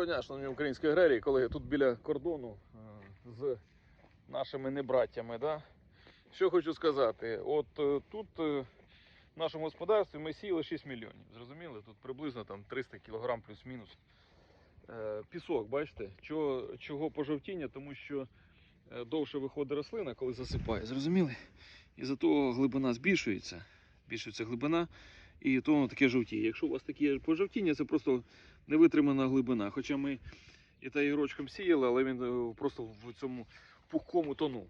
Доброго дня, шановні українські аграрії, колеги. Тут біля кордону е, з нашими небраттями. Да? Що хочу сказати, от е, тут е, в нашому господарстві ми сіяли 6 мільйонів. Зрозуміли? Тут приблизно там 300 кг плюс-мінус. Пісок, бачите, чого, чого пожовтіння, тому що довше виходить рослина, коли засипає. Зрозуміли? І за того глибина збільшується, збільшується глибина, і то воно таке жовтіє. Якщо у вас таке пожовтіння, це просто невитримана глибина. Хоча ми і та ігрочком сіяли, але він е, просто в цьому пухкому тонув.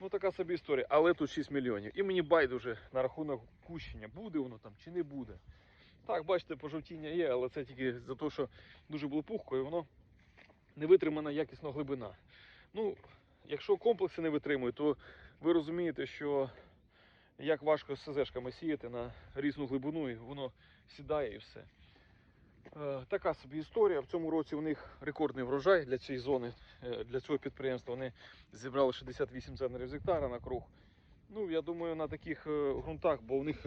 Ну така собі історія. Але тут 6 мільйонів. І мені байдуже на рахунок кущення, буде воно там чи не буде. Так, бачите, пожовтіння є, але це тільки за те, що дуже було пухко, і воно не витримана якісно глибина. Ну, якщо комплекси не витримують, то ви розумієте, що як важко з СЗшками сіяти на різну глибину, і воно сідає і все. Е, Така собі історія. В цьому році у них рекордний врожай для цієї зони, е, для цього підприємства. Вони зібрали 68 центнерів з гектара на круг. Ну, я думаю, на таких е, ґрунтах, бо у них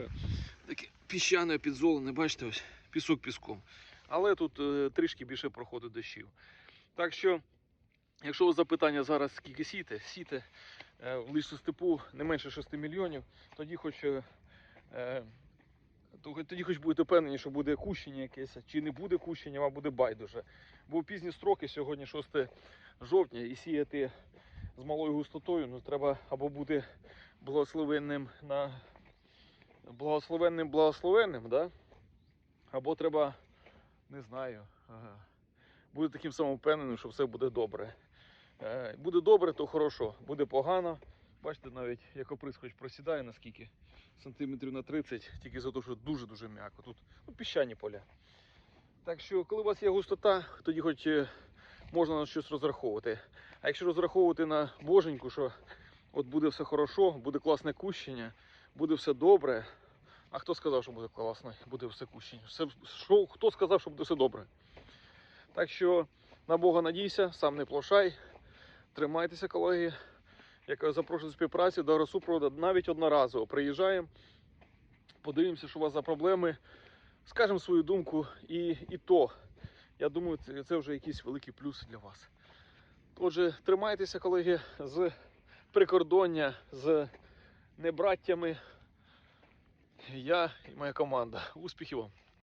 таке піщане підзолене, бачите, ось пісок піском. Але тут трішки більше проходить дощів. Так що, якщо у вас запитання зараз, скільки сіте е, в лісу степу не менше 6 мільйонів, тоді хоч. е, е, Тоді хоч будете впевнені, що буде кущення якесь, чи не буде кущення, вам буде байдуже. Бо пізні строки, сьогодні 6 жовтня, і сіяти з малою густотою, ну треба або бути благословенним на благословенним благословенним, да? або треба, не знаю, ага, бути таким самовпевненим, що все буде добре. Е, Буде добре, то хорошо, буде погано. Бачите, навіть як оприс хоч просідає наскільки сантиметрів на 30, тільки за те, що дуже-дуже м'яко. Тут ну, піщані поля. Так що, коли у вас є густота, тоді хоч е, можна на щось розраховувати. А якщо розраховувати на боженьку, що от буде все хорошо, буде класне кущення, буде все добре. А хто сказав, що буде класно, буде все кущення? Все, що, хто сказав, що буде все добре? Так що на Бога надійся, сам не плошай. Тримайтеся, колеги. Як запрошую співпраці до агросупроводу навіть одноразово приїжджаємо, подивимося, що у вас за проблеми, скажемо свою думку, і, і то, я думаю, це вже якийсь великий плюс для вас. Отже, тримайтеся, колеги, з прикордоння, з небраттями. Я і моя команда. Успіхів вам!